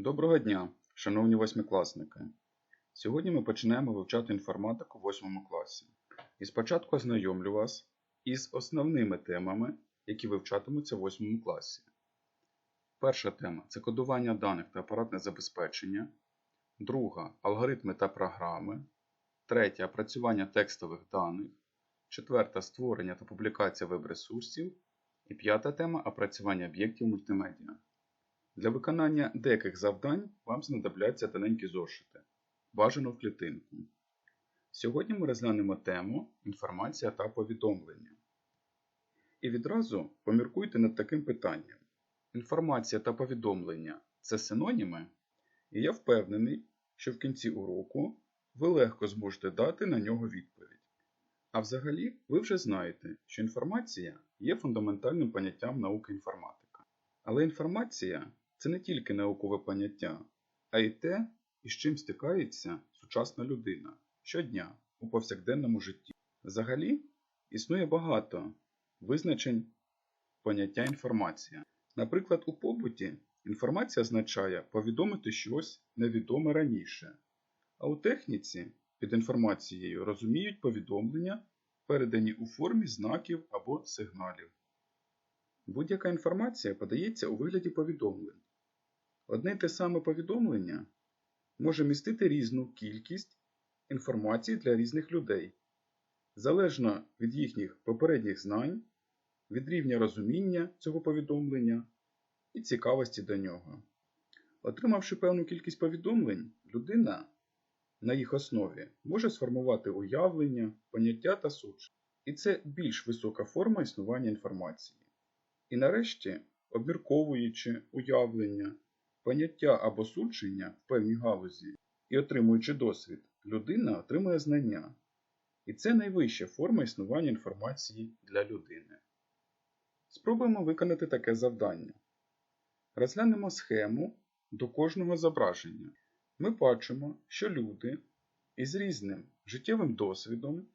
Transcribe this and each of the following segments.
Доброго дня, шановні восьмикласники! Сьогодні ми починаємо вивчати інформатику в 8 класі. І спочатку ознайомлю вас із основними темами, які вивчатимуться в 8 класі. Перша тема це кодування даних та апаратне забезпечення. Друга алгоритми та програми. Третя опрацювання текстових даних. Четверта створення та публікація веб-ресурсів. І п'ята тема опрацювання об'єктів мультимедіа. Для виконання деяких завдань вам знадобляться тоненькі зошити, бажано в клітинку. Сьогодні ми розглянемо тему інформація та повідомлення. І відразу поміркуйте над таким питанням. Інформація та повідомлення це синоніми, і я впевнений, що в кінці уроку ви легко зможете дати на нього відповідь. А взагалі, ви вже знаєте, що інформація є фундаментальним поняттям науки інформатика. Але інформація це не тільки наукове поняття, а й те, із чим стикається сучасна людина щодня у повсякденному житті. Взагалі, існує багато визначень поняття інформація. Наприклад, у побуті інформація означає повідомити щось невідоме раніше, а у техніці під інформацією розуміють повідомлення, передані у формі знаків або сигналів. Будь-яка інформація подається у вигляді повідомлень. Одне те саме повідомлення може містити різну кількість інформації для різних людей, залежно від їхніх попередніх знань, від рівня розуміння цього повідомлення і цікавості до нього. Отримавши певну кількість повідомлень, людина на їх основі може сформувати уявлення, поняття та судження. І це більш висока форма існування інформації. І нарешті, обмірковуючи уявлення, поняття або судження в певній галузі і отримуючи досвід, людина отримує знання. І це найвища форма існування інформації для людини. Спробуємо виконати таке завдання. Розглянемо схему до кожного зображення. Ми бачимо, що люди із різним життєвим досвідом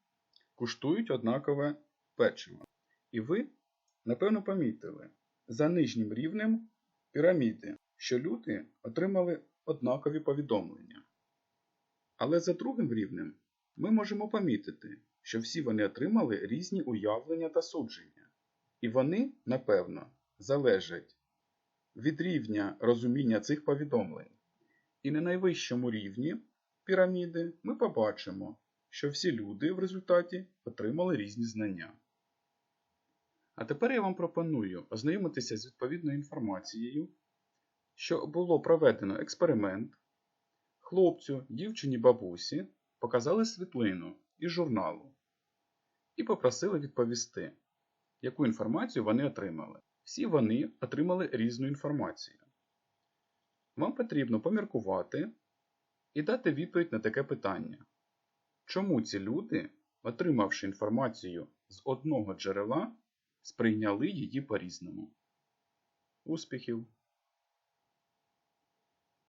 куштують однакове печиво. І ви, напевно, помітили за нижнім рівнем піраміди, що люди отримали однакові повідомлення. Але за другим рівнем ми можемо помітити, що всі вони отримали різні уявлення та судження. І вони, напевно, залежать від рівня розуміння цих повідомлень. І на найвищому рівні піраміди ми побачимо, що всі люди в результаті отримали різні знання. А тепер я вам пропоную ознайомитися з відповідною інформацією, що було проведено експеримент. Хлопцю, дівчині бабусі показали світлину із журналу і попросили відповісти, яку інформацію вони отримали. Всі вони отримали різну інформацію. Вам потрібно поміркувати і дати відповідь на таке питання. Чому ці люди, отримавши інформацію з одного джерела, сприйняли її по-різному? Успіхів!